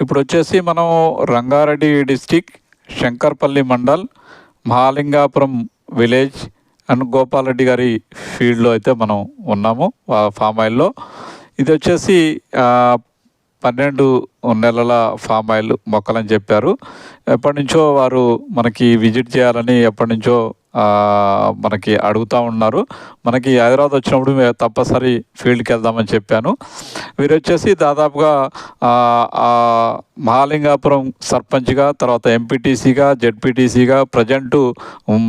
ఇప్పుడు వచ్చేసి మనం Rangareddy district Shankarpally mandal Mahalingapuram village and Gopalreddy గారి ఫీల్డ్లో అయితే మనం ఉన్నాము ఫామ్ ఆయిల్లో ఇది వచ్చేసి పన్నెండు నెలల ఫామ్ ఆయిల్ మొక్కలని చెప్పారు. ఎప్పటి నుంచో వారు మనకి విజిట్ చేయాలని ఎప్పటి నుంచో మనకి అడుగుతూ ఉన్నారు. మనకి హైదరాబాద్ వచ్చినప్పుడు మేము ఫీల్డ్కి వెళ్దామని చెప్పాను. వీరు వచ్చేసి దాదాపుగా మహాలింగాపురం సర్పంచ్గా తర్వాత ఎంపీటీసీగా జెడ్పీటీసీగా ప్రజెంట్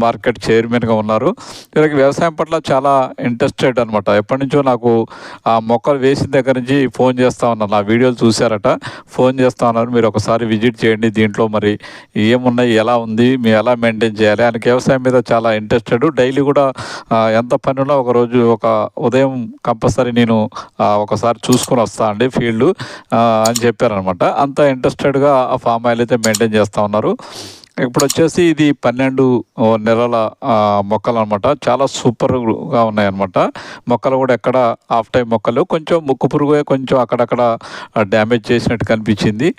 మార్కెట్ చైర్మన్గా ఉన్నారు. వీళ్ళకి వ్యవసాయం పట్ల చాలా ఇంట్రెస్టెడ్ అనమాట ఎప్పటి నుంచో నాకు ఆ మొక్కలు వేసిన దగ్గర నుంచి ఫోన్ చేస్తా ఉన్నారు. నా వీడియోలు చూశారట. ఫోన్ చేస్తా ఉన్నారు. మీరు ఒకసారి విజిట్ చేయండి. దీంట్లో మరి ఏమున్నాయి ఎలా ఉంది మీరు ఎలా మెయింటైన్ చేయాలి? ఆయనకి వ్యవసాయం మీద చాలా ఇంట్రెస్టెడ్. డైలీ కూడా ఎంత పని ఒకరోజు ఒక రోజు ఒక ఉదయం కంపల్సరీ నేను ఒకసారి చూసుకొని వస్తా అండి ఫీల్డ్ అని చెప్పారనమాట అంత ఇంట్రెస్టెడ్గా ఆ ఫామ్ ఆయిల్ అయితే మెయింటైన్ చేస్తూ ఉన్నారు. ఇప్పుడు వచ్చేసి ఇది పన్నెండు నెలల మొక్కలు అనమాట చాలా సూపర్గా ఉన్నాయన్నమాట. మొక్కలు కూడా ఎక్కడ హాఫ్ టైం మొక్కలు. కొంచెం ముక్కు పురుగు కొంచెం అక్కడక్కడ డ్యామేజ్ చేసినట్టు కనిపించింది.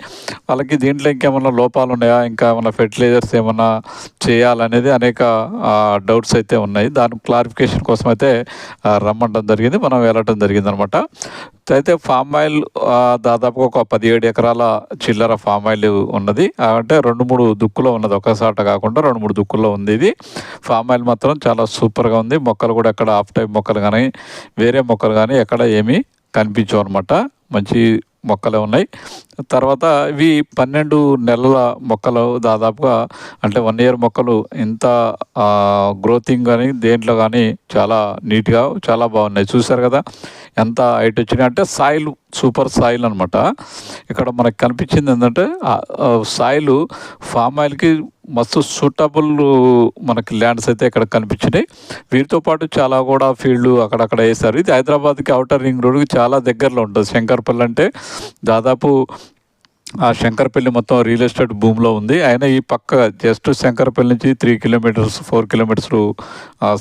వాళ్ళకి దీంట్లో ఇంకేమైనా లోపాలు ఉన్నాయా ఇంకా ఏమైనా ఫెర్టిలైజర్స్ ఏమన్నా చేయాలనేది అనేక డౌట్స్ అయితే ఉన్నాయి. దాని క్లారిఫికేషన్ కోసం అయితే రమ్మంటం జరిగింది. మనం వెళ్ళటం జరిగింది అనమాట అయితే ఫామ్ ఆయిల్ దాదాపుగా ఒక పదిహేడు ఎకరాల చిల్లర ఫామ్ ఆయిల్ ఉన్నది. అంటే రెండు మూడు దుక్కులో ఉన్నది ఒకసాట కాకుండా రెండు మూడు దుక్కుల్లో ఉంది ఇది. ఫామ్ ఆయిల్ మాత్రం చాలా సూపర్గా ఉంది. మొక్కలు కూడా ఎక్కడ హాఫ్ టైప్ మొక్కలు కానీ వేరే మొక్కలు కానీ ఎక్కడ ఏమీ కనిపించవు అనమాట మంచి మొక్కలే ఉన్నాయి. తర్వాత ఇవి పన్నెండు నెలల మొక్కలు దాదాపుగా అంటే వన్ ఇయర్ మొక్కలు ఇంత గ్రోతింగ్ కానీ దేంట్లో కానీ చాలా నీట్గా చాలా బాగున్నాయి. చూసారు కదా? ఎంత హైట్ వచ్చినాయి అంటే సాయిల్ సూపర్ సాయిల్ అనమాట ఇక్కడ మనకు కనిపించింది ఏంటంటే సాయిల్ ఫామ్ ఆయిల్కి మస్తు సూటబుల్ మనకి ల్యాండ్స్ అయితే ఇక్కడ కనిపించినాయి. వీటితో పాటు చాలా కూడా ఫీల్డ్ అక్కడక్కడ వేశారు. ఇది హైదరాబాద్కి అవుటర్ రింగ్ రోడ్కి చాలా దగ్గరలో ఉంటుంది. శంకర్పల్లి అంటే దాదాపు ఆ శంకరపల్లి మొత్తం రియల్ ఎస్టేట్ భూమిలో ఉంది. ఆయన ఈ పక్క జస్ట్ శంకరపల్లి నుంచి త్రీ కిలోమీటర్స్ ఫోర్ కిలోమీటర్స్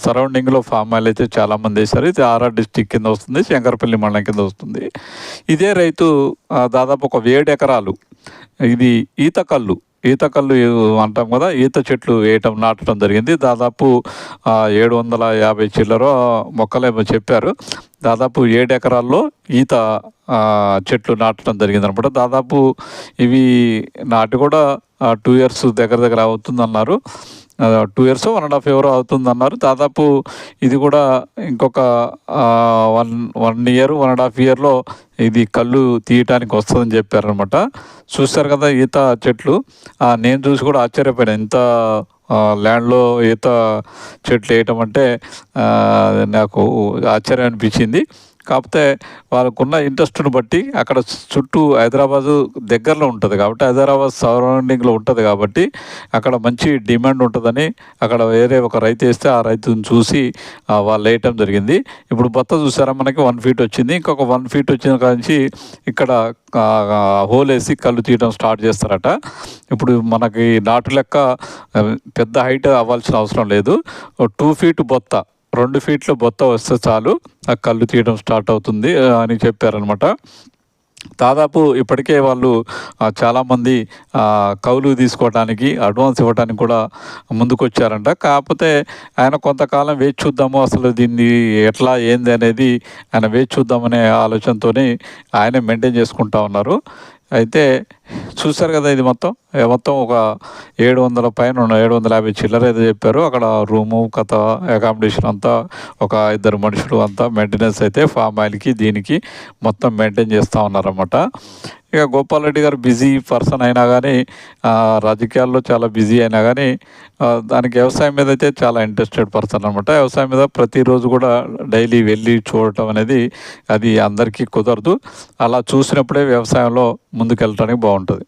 సరౌండింగ్లో ఫామ్ ఆయిల్ అయితే చాలామంది వేశారు. ఇది ఆర్ఆర్ డిస్టిక్ కింద వస్తుంది శంకరపల్లి మండలం కింద వస్తుంది. ఇదే రైతు దాదాపు ఒక ఏడు ఎకరాలు ఇది ఈత కళ్ళు ఈత కళ్ళు అంటాం కదా ఈత చెట్లు వేయటం నాటడం జరిగింది. దాదాపు ఏడు వందల యాభై చిల్లర మొక్కలేమో చెప్పారు. దాదాపు ఏడు ఎకరాల్లో ఈత చెట్లు నాటడం జరిగింది అనమాట దాదాపు ఇవి నాటి కూడా టూ ఇయర్స్ దగ్గర దగ్గర అవుతుందన్నారు. Two years one and half year అవుతుందన్నారు. దాదాపు ఇది కూడా ఇంకొక one one year one and half ఇయర్లో ఇది కళ్ళు తీయటానికి వస్తుందని చెప్పారనమాట చూస్తారు కదా ఈత చెట్లు. నేను చూసి కూడా ఆశ్చర్యపోయాను. ఇంత ల్యాండ్లో ఈత చెట్లు వేయటం అంటే నాకు ఆశ్చర్యం అనిపించింది. కాకపోతే వాళ్ళకున్న ఇంట్రెస్ట్ను బట్టి అక్కడ చుట్టూ హైదరాబాదు దగ్గరలో ఉంటుంది కాబట్టి హైదరాబాద్ సరౌండింగ్లో ఉంటుంది కాబట్టి అక్కడ మంచి డిమాండ్ ఉంటుందని అక్కడ వేరే ఒక రైతు వేస్తే ఆ రైతుని చూసి వాళ్ళు వేయటం జరిగింది. ఇప్పుడు బత్త చూసారా మనకి? వన్ ఫీట్ వచ్చింది. ఇంకొక వన్ ఫీట్ వచ్చిన కాంచి ఇక్కడ హోల్ వేసి కళ్ళు తీయడం స్టార్ట్ చేస్తారట. ఇప్పుడు మనకి నాటు లెక్క పెద్ద హైట్ అవ్వాల్సిన అవసరం లేదు. టూ ఫీట్ బొత్త. రెండు ఫీట్లు బొత్త వస్తే చాలు. ఆ కళ్ళు తీయడం స్టార్ట్ అవుతుంది అని చెప్పారనమాట దాదాపు ఇప్పటికే వాళ్ళు చాలామంది కౌలు తీసుకోవడానికి అడ్వాన్స్ ఇవ్వడానికి కూడా ముందుకొచ్చారంట. కాకపోతే ఆయన కొంతకాలం వేచి చూద్దాము అసలు దీన్ని ఎట్లా ఏంది అనేది ఆయన వేచి చూద్దామనే ఆలోచనతోనే ఆయనే మెయింటైన్ చేసుకుంటా ఉన్నారు. అయితే చూశారు కదా ఇది మొత్తం. మొత్తం ఒక ఏడు వందల పైన ఉన్న ఏడు వందల యాభై చిల్లర అయితే చెప్పారు. అక్కడ రూము కథ అకామిడేషన్ అంతా ఒక ఇద్దరు మనుషులు అంతా మెయింటెనెన్స్ అయితే ఫామ్ ఆయిల్కి దీనికి మొత్తం మెయింటైన్ చేస్తూ ఉన్నారన్నమాట. ఇక గోపాల్ రెడ్డి గారు బిజీ పర్సన్ అయినా కానీ రాజకీయాల్లో చాలా బిజీ అయినా కానీ దానికి వ్యవసాయం మీద అయితే చాలా ఇంట్రెస్టెడ్ పర్సన్ అనమాట వ్యవసాయం మీద ప్రతిరోజు కూడా డైలీ వెళ్ళి చూడటం అనేది అది అందరికీ కుదరదు. అలా చూసినప్పుడే వ్యవసాయంలో ముందుకెళ్ళటానికి బాగుంటుంది.